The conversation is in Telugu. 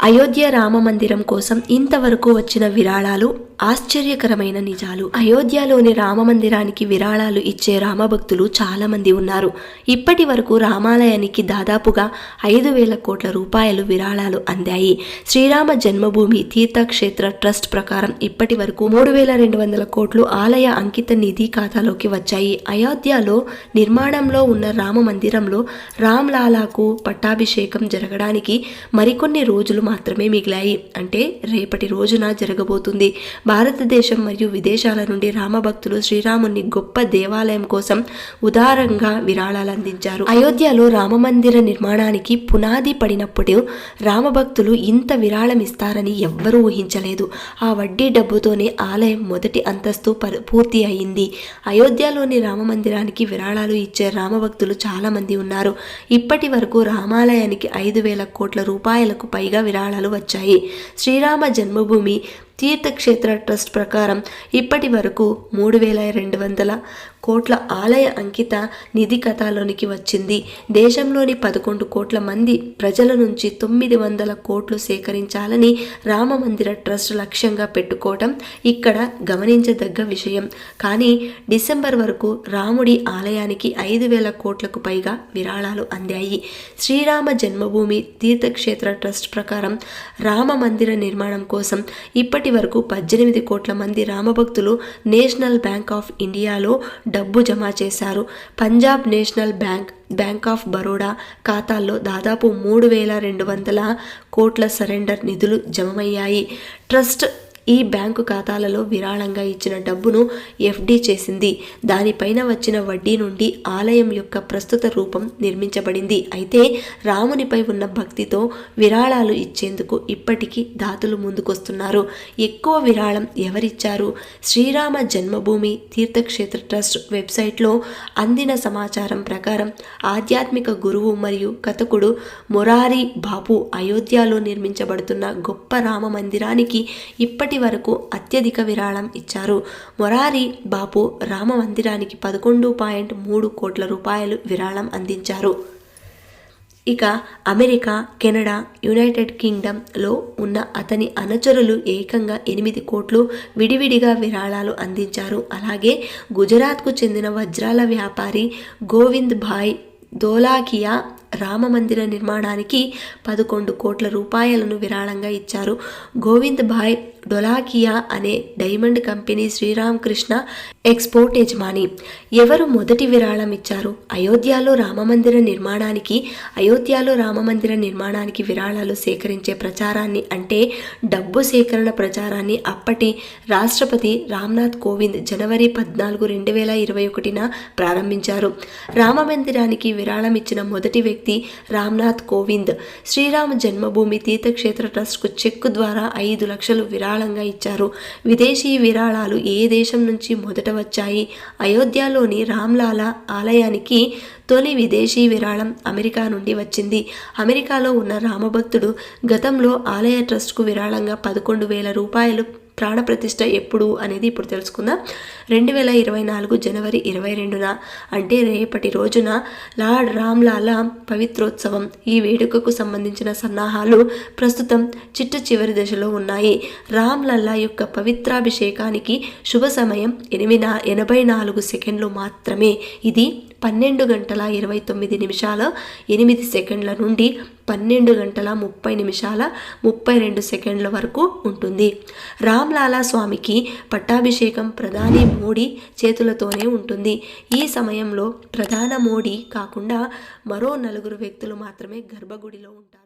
అయోధ్య రామ మందిరం కోసం ఇంతవరకు వచ్చిన విరాళాలు ఆశ్చర్యకరమైన నిజాలు. అయోధ్యలోని రామ మందిరానికి విరాళాలు ఇచ్చే రామభక్తులు చాలామంది ఉన్నారు. ఇప్పటి వరకు రామాలయానికి దాదాపుగా ఐదు వేల కోట్ల రూపాయలు విరాళాలు అందాయి. శ్రీరామ జన్మభూమి తీర్థక్షేత్ర ట్రస్ట్ ప్రకారం ఇప్పటి వరకు మూడు వేల రెండు వందల కోట్లు ఆలయ అంకిత నిధి ఖాతాలోకి వచ్చాయి. అయోధ్యలో నిర్మాణంలో ఉన్న రామ మందిరంలో రామ్ లాలాకు పట్టాభిషేకం జరగడానికి మరికొన్ని రోజులు మాత్రమే మిగిలాయి. అంటే రేపటి రోజున జరగబోతుంది. భారతదేశం మరియు విదేశాల నుండి రామభక్తులు శ్రీరాముని గొప్ప దేవాలయం కోసం ఉదారంగా విరాళాలు అందించారు. అయోధ్యలో రామమందిర నిర్మాణానికి పునాది పడినప్పుడు రామభక్తులు ఇంత విరాళం ఇస్తారని ఎవ్వరూ ఊహించలేదు. ఆ వడ్డీ డబ్బుతోనే ఆలయం మొదటి అంతస్తు పూర్తి అయింది. అయోధ్యలోని రామమందిరానికి విరాళాలు ఇచ్చే రామభక్తులు చాలా మంది ఉన్నారు. ఇప్పటి వరకు రామాలయానికి ఐదు వేల కోట్ల రూపాయలకు పైగా విరాళాలు వచ్చాయి. శ్రీరామ జన్మభూమి తీర్థక్షేత్ర ట్రస్ట్ ప్రకారం ఇప్పటి వరకు మూడు వేల రెండు వందల కోట్ల ఆలయ అంకిత నిధి కథలోనికి వచ్చింది. దేశంలోని పదకొండు కోట్ల మంది ప్రజల నుంచి తొమ్మిది వందల కోట్లు సేకరించాలని రామ మందిర ట్రస్ట్ లక్ష్యంగా పెట్టుకోవటం ఇక్కడ గమనించదగ్గ విషయం. కానీ డిసెంబర్ వరకు రాముడి ఆలయానికి ఐదు వేల కోట్లకు పైగా విరాళాలు అందాయి. శ్రీరామ జన్మభూమి తీర్థక్షేత్ర ట్రస్ట్ ప్రకారం రామ మందిర నిర్మాణం కోసం ఇప్పటి వరకు పద్దెనిమిది కోట్ల మంది రామభక్తులు నేషనల్ బ్యాంక్ ఆఫ్ ఇండియాలో డబ్బు జమ చేశారు. Punjab National Bank Bank of Baroda ఖాతాల్లో దాదాపు మూడు వేల రెండు వందల కోట్ల సరెండర్ నిధులు జమమయ్యాయి ట్రస్ట్ ఈ బ్యాంకు ఖాతాలలో విరాళంగా ఇచ్చిన డబ్బును ఎఫ్డి చేసింది. దానిపైన వచ్చిన వడ్డీ నుండి ఆలయం యొక్క ప్రస్తుత రూపం నిర్మించబడింది. అయితే రామునిపై ఉన్న భక్తితో విరాళాలు ఇచ్చేందుకు ఇప్పటికీ దాతలు ముందుకొస్తున్నారు. ఎక్కువ విరాళం ఎవరిచ్చారు? శ్రీరామ జన్మభూమి తీర్థక్షేత్ర ట్రస్ట్ వెబ్సైట్లో అందిన సమాచారం ప్రకారం ఆధ్యాత్మిక గురువు మరియు కథకుడు మొరారి బాపు అయోధ్యలో నిర్మించబడుతున్న గొప్ప రామ మందిరానికి ఇప్పటి వరకు అత్యధిక విరాళం ఇచ్చారు. మొరారి బాపు రామ మందిరానికి పదకొండు పాయింట్ మూడు కోట్ల రూపాయలు విరాళం అందించారు. ఇక అమెరికా కెనడా యునైటెడ్ కింగ్డమ్లో ఉన్న అతని అనుచరులు ఏకంగా ఎనిమిది కోట్లు విడివిడిగా విరాళాలు అందించారు. అలాగే గుజరాత్కు చెందిన వజ్రాల వ్యాపారి గోవింద్ భాయ్ దోలాకియా రామ మందిర నిర్మాణానికి పదకొండు కోట్ల రూపాయలను విరాళంగా ఇచ్చారు. గోవింద్ భాయ్ డొలాకియా అనే డైమండ్ కంపెనీ శ్రీరామకృష్ణ ఎక్స్పోర్ట్ యజమాని. ఎవరు మొదటి విరాళం ఇచ్చారు? అయోధ్యలో రామమందిర నిర్మాణానికి అయోధ్యలో రామమందిర నిర్మాణానికి విరాళాలు సేకరించే ప్రచారాన్ని అంటే డబ్బు సేకరణ ప్రచారాన్ని అప్పటి రాష్ట్రపతి రామ్నాథ్ కోవింద్ జనవరి పద్నాలుగు రెండు వేల ఇరవై ఒకటిన ప్రారంభించారు. రామమందిరానికి విరాళం ఇచ్చిన మొదటి వ్యక్తి రామ్నాథ్ కోవింద్. శ్రీరామ జన్మభూమి తీర్థక్షేత్ర ట్రస్ట్కు చెక్కు ద్వారా ఐదు లక్షలు విరాళంగా ఇచ్చారు. విదేశీ విరాళాలు ఏ దేశం నుంచి మొదట వచ్చాయి? అయోధ్యలోని రామ్లాలా ఆలయానికి తొలి విదేశీ విరాళం అమెరికా నుండి వచ్చింది. అమెరికాలో ఉన్న రామభక్తుడు గతంలో ఆలయ ట్రస్ట్కు విరాళంగా పదకొండు వేల రూపాయలు ప్రాణప్రతిష్ఠ ఎప్పుడు అనేది ఇప్పుడు తెలుసుకుందాం. రెండు వేల ఇరవై నాలుగు జనవరి ఇరవై రెండున అంటే రేపటి రోజున లార్డ్ రామ్లాలా పవిత్రోత్సవం. ఈ వేడుకకు సంబంధించిన సన్నాహాలు ప్రస్తుతం చిట్ట చివరి దశలో ఉన్నాయి. రామ్లల్లా యొక్క పవిత్రాభిషేకానికి శుభ సమయం ఎనిమిది ఎనభై నాలుగు సెకండ్లు మాత్రమే. ఇది పన్నెండు గంటల ఇరవై తొమ్మిది నిమిషాల ఎనిమిది సెకండ్ల నుండి పన్నెండు గంటల ముప్పై నిమిషాల ముప్పై రెండు సెకండ్ల వరకు ఉంటుంది. రామ్లాలా స్వామికి పట్టాభిషేకం ప్రధాని మోడీ చేతులతోనే ఉంటుంది. ఈ సమయంలో ప్రధాన మోడీ కాకుండా మరో నలుగురు వ్యక్తులు మాత్రమే గర్భగుడిలో ఉంటారు.